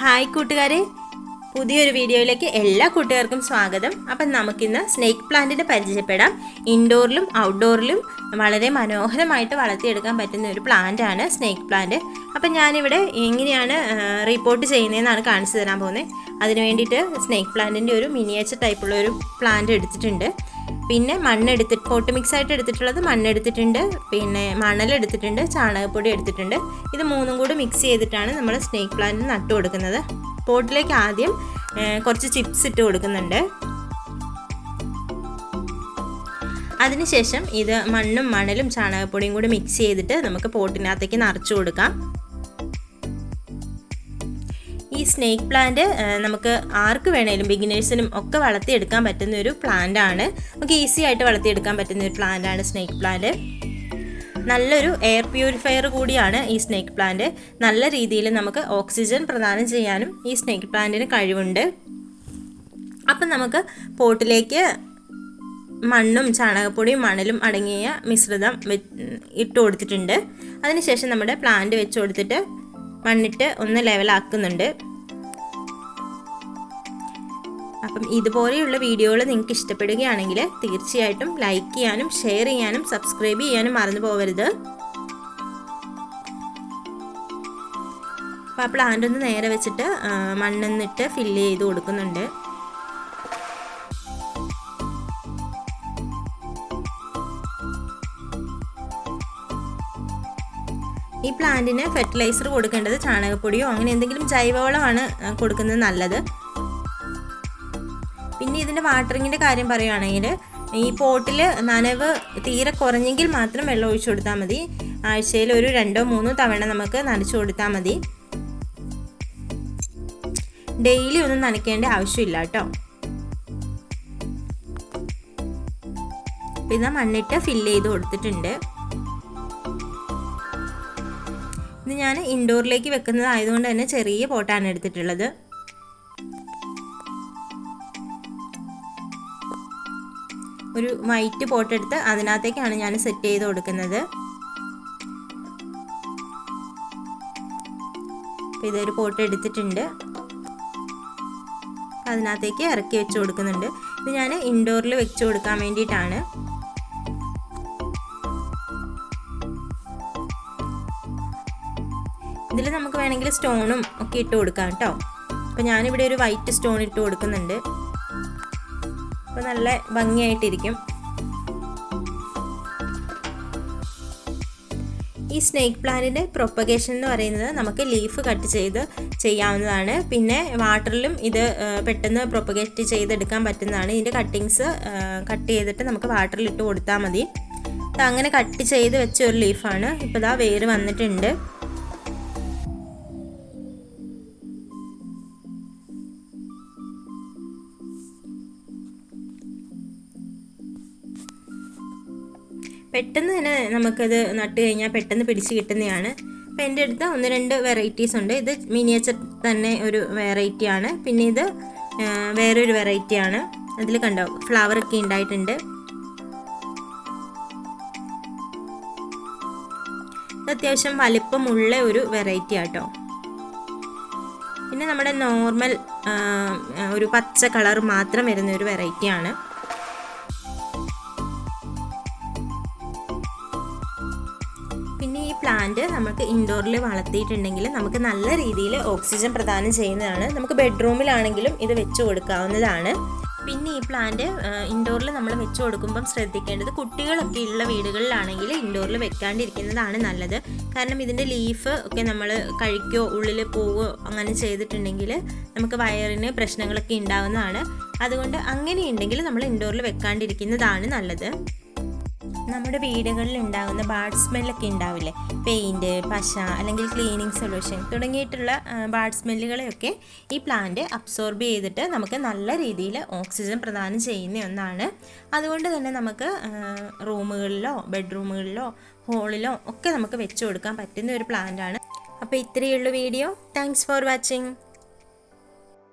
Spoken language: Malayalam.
ഹായ് കൂട്ടുകാരെ. പുതിയൊരു വീഡിയോയിലേക്ക് എല്ലാ കൂട്ടുകാർക്കും സ്വാഗതം. അപ്പം നമുക്കിന്ന് സ്നേക്ക് പ്ലാന്റിനെ പരിചയപ്പെടാം. ഇൻഡോറിലും ഔട്ട്ഡോറിലും വളരെ മനോഹരമായിട്ട് വളർത്തിയെടുക്കാൻ പറ്റുന്ന ഒരു പ്ലാന്റ് ആണ് സ്നേക്ക് പ്ലാന്റ്. അപ്പം ഞാനിവിടെ എങ്ങനെയാണ് റിപ്പോർട്ട് ചെയ്യുന്നതെന്നാണ് കാണിച്ചു തരാൻ പോകുന്നത്. അതിന് വേണ്ടിയിട്ട് സ്നേക്ക് പ്ലാന്റിന്റെ ഒരു മിനിയേച്ചർ ടൈപ്പുള്ള ഒരു പ്ലാന്റ് എടുത്തിട്ടുണ്ട്. പിന്നെ മണ്ണെടുത്തിട്ട് പോട്ട് മിക്സ് ആയിട്ട് എടുത്തിട്ടുള്ളത് മണ്ണെടുത്തിട്ടുണ്ട്. പിന്നെ മണൽ എടുത്തിട്ടുണ്ട് ചാണകപ്പൊടി എടുത്തിട്ടുണ്ട്. ഇത് മൂന്നും കൂടി മിക്സ് ചെയ്തിട്ടാണ് നമ്മൾ സ്നേക്ക് പ്ലാന്റ് നട്ടു കൊടുക്കുന്നത്. പോട്ടിലേക്ക് ആദ്യം കുറച്ച് ചിപ്സ് ഇട്ട് കൊടുക്കുന്നുണ്ട്. അതിനുശേഷം ഇത് മണ്ണും മണലും ചാണകപ്പൊടിയും കൂടി മിക്സ് ചെയ്തിട്ട് നമുക്ക് പോട്ടിനകത്തേക്ക് നിറച്ചു കൊടുക്കാം. ഈ സ്നേക്ക് പ്ലാന്റ് നമുക്ക് ആർക്ക് വേണേലും ബിഗിനേഴ്സിനും ഒക്കെ വളർത്തിയെടുക്കാൻ പറ്റുന്ന ഒരു പ്ലാന്റ് ആണ്. നമുക്ക് ഈസി ആയിട്ട് വളർത്തിയെടുക്കാൻ പറ്റുന്ന ഒരു പ്ലാന്റ് ആണ് സ്നേക്ക് പ്ലാന്റ് നല്ലൊരു എയർ പ്യൂരിഫയർ കൂടിയാണ് ഈ സ്നേക്ക് പ്ലാന്റ് നല്ല രീതിയിൽ നമുക്ക് ഓക്സിജൻ പ്രദാനം ചെയ്യാനും ഈ സ്നേക്ക് പ്ലാന്റിന് കഴിവുണ്ട്. അപ്പം നമുക്ക് പോട്ടിലേക്ക് മണ്ണും ചാണകപ്പൊടിയും മണലും അടങ്ങിയ മിശ്രിതം ഇട്ട് കൊടുത്തിട്ടുണ്ട്. അതിനുശേഷം നമ്മുടെ പ്ലാന്റ് വെച്ച് കൊടുത്തിട്ട് മണ്ണിട്ട് ഒന്ന് ലെവലാക്കുന്നുണ്ട് അപ്പം ഇതുപോലെയുള്ള വീഡിയോകൾ നിങ്ങൾക്ക് ഇഷ്ടപ്പെടുകയാണെങ്കിൽ തീർച്ചയായിട്ടും ലൈക്ക് ചെയ്യാനും ഷെയർ ചെയ്യാനും സബ്സ്ക്രൈബ് ചെയ്യാനും മറന്നു പോകരുത്. അപ്പോൾ ആ പ്ലാന്റ് ഒന്ന് നേരെ വെച്ചിട്ട് മണ്ണെന്നിട്ട് ഫില്ല് ചെയ്ത് കൊടുക്കുന്നുണ്ട്. ഈ പ്ലാന്റിന് ഫെർട്ടിലൈസർ കൊടുക്കേണ്ടത് ചാണകപ്പൊടിയോ അങ്ങനെ എന്തെങ്കിലും ജൈവവളമാണ് കൊടുക്കുന്നത് നല്ലത്. പിന്നെ ഇതിന്റെ വാട്ടറിങ്ങിന്റെ കാര്യം പറയുകയാണെങ്കിൽ ഈ പോട്ടിൽ നനവ് തീരെ കുറഞ്ഞെങ്കിൽ മാത്രം വെള്ളം ഒഴിച്ചു കൊടുത്താൽ മതി. ആഴ്ചയിൽ ഒരു രണ്ടോ മൂന്നോ തവണ നമുക്ക് നനച്ചു കൊടുത്താൽ മതി. ഡെയിലി ഒന്നും നനയ്ക്കേണ്ട ആവശ്യമില്ല കേട്ടോ. പിന്നെ മണ്ണിട്ട് ഫില്ല് ചെയ്ത് കൊടുത്തിട്ടുണ്ട്. ഇത് ഞാൻ ഇൻഡോറിലേക്ക് വെക്കുന്നതായതുകൊണ്ട് തന്നെ ചെറിയ പോട്ടാണ് എടുത്തിട്ടുള്ളത്. ഒരു വൈറ്റ് പോട്ട് എടുത്ത് അതിനകത്തേക്കാണ് ഞാൻ സെറ്റ് ചെയ്ത് കൊടുക്കുന്നത്. അപ്പോൾ ഇതൊരു പോട്ട് എടുത്തിട്ടുണ്ട്. അതിനകത്തേക്ക് ഇറക്കി വെച്ച് കൊടുക്കുന്നുണ്ട്. ഇത് ഞാൻ ഇൻഡോറിൽ വെച്ച് കൊടുക്കാൻ വേണ്ടിയിട്ടാണ്. ഇതിൽ നമുക്ക് വേണമെങ്കിൽ സ്റ്റോണും ഒക്കെ ഇട്ട് കൊടുക്കാം കേട്ടോ. അപ്പോൾ ഞാനിവിടെ ഒരു വൈറ്റ് സ്റ്റോൺ ഇട്ട് കൊടുക്കുന്നുണ്ട്. അപ്പോൾ നല്ല ഭംഗിയായിട്ടിരിക്കും. ഈ സ്നേക്ക് പ്ലാന്റിന്റെ പ്രൊപ്പഗേഷൻ എന്ന് പറയുന്നത് നമുക്ക് ലീഫ് കട്ട് ചെയ്ത് ചെയ്യാവുന്നതാണ്. പിന്നെ വാട്ടറിലും ഇത് പെട്ടെന്ന് പ്രൊപ്പഗേറ്റ് ചെയ്തെടുക്കാൻ പറ്റുന്നതാണ്. ഇതിന്റെ കട്ടിങ്സ് കട്ട് ചെയ്തിട്ട് നമുക്ക് വാട്ടറിൽ ഇട്ട് കൊടുത്താൽ മതി. അങ്ങനെ കട്ട് ചെയ്ത് വെച്ച ഒരു ലീഫാണ് ഇപ്പോൾ ഇതാ വേര് വന്നിട്ടുണ്ട്. പെട്ടെന്ന് തന്നെ നമുക്കത് നട്ട് കഴിഞ്ഞാൽ പെട്ടെന്ന് പിടിച്ച് കിട്ടുന്നതാണ്. അപ്പോൾ എന്റെ അടുത്ത് ഒന്ന് രണ്ട് വെറൈറ്റീസ് ഉണ്ട്. ഇത് മിനിയേച്ചർ തന്നെ ഒരു വെറൈറ്റിയാണ് പിന്നെ ഇത് വേറൊരു വെറൈറ്റിയാണ് അതിൽ കണ്ടോ ഫ്ലവർ ഒക്കെ ഉണ്ടായിട്ടുണ്ട്. അത്യാവശ്യം വലിപ്പമുള്ള ഒരു വെറൈറ്റി ആട്ടോ. പിന്നെ നമ്മുടെ നോർമൽ ഒരു പച്ച കളർ മാത്രം വരുന്ന ഒരു വെറൈറ്റി പിന്നെ ഈ പ്ലാന്റ് നമുക്ക് ഇൻഡോറിൽ വളർത്തിയിട്ടുണ്ടെങ്കിൽ നമുക്ക് നല്ല രീതിയിൽ ഓക്സിജൻ പ്രദാനം ചെയ്യുന്നതാണ്. നമുക്ക് ബെഡ്റൂമിലാണെങ്കിലും ഇത് വെച്ച് കൊടുക്കാവുന്നതാണ്. പിന്നെ ഈ പ്ലാന്റ് ഇൻഡോറിൽ നമ്മൾ വെച്ച് കൊടുക്കുമ്പം ശ്രദ്ധിക്കേണ്ടത് കുട്ടികളൊക്കെ ഉള്ള വീടുകളിലാണെങ്കിൽ ഇൻഡോറിൽ വെക്കാണ്ടിരിക്കുന്നതാണ് നല്ലത്. കാരണം ഇതിന്റെ ലീഫ് ഒക്കെ നമ്മൾ കഴിക്കോ ഉള്ളിൽ പോവോ അങ്ങനെ ചെയ്തിട്ടുണ്ടെങ്കിൽ നമുക്ക് വയറിന് പ്രശ്നങ്ങളൊക്കെ ഉണ്ടാവുന്നതാണ്. അതുകൊണ്ട് അങ്ങനെയുണ്ടെങ്കിൽ നമ്മൾ ഇൻഡോറിൽ വെക്കാണ്ടിരിക്കുന്നതാണ് നല്ലത്. നമ്മുടെ വീടുകളിൽ ഉണ്ടാകുന്ന ബാഡ് സ്മെല്ലൊക്കെ ഉണ്ടാവില്ലേ? പെയിന്റ് പശ അല്ലെങ്കിൽ ക്ലീനിങ് സൊല്യൂഷൻ തുടങ്ങിയിട്ടുള്ള ബാഡ് സ്മെല്ലുകളെയൊക്കെ ഈ പ്ലാന്റ് അബ്സോർബ് ചെയ്തിട്ട് നമുക്ക് നല്ല രീതിയിൽ ഓക്സിജൻ പ്രദാനം ചെയ്യുന്ന ഒന്നാണ്. അതുകൊണ്ട് തന്നെ നമുക്ക് റൂമുകളിലോ ബെഡ്റൂമുകളിലോ ഹോളിലോ ഒക്കെ നമുക്ക് വെച്ചു കൊടുക്കാൻ പറ്റുന്ന ഒരു പ്ലാന്റ് ആണ്. അപ്പോൾ ഇത്രയുള്ള വീഡിയോ താങ്ക്സ് ഫോർ വാച്ചിങ്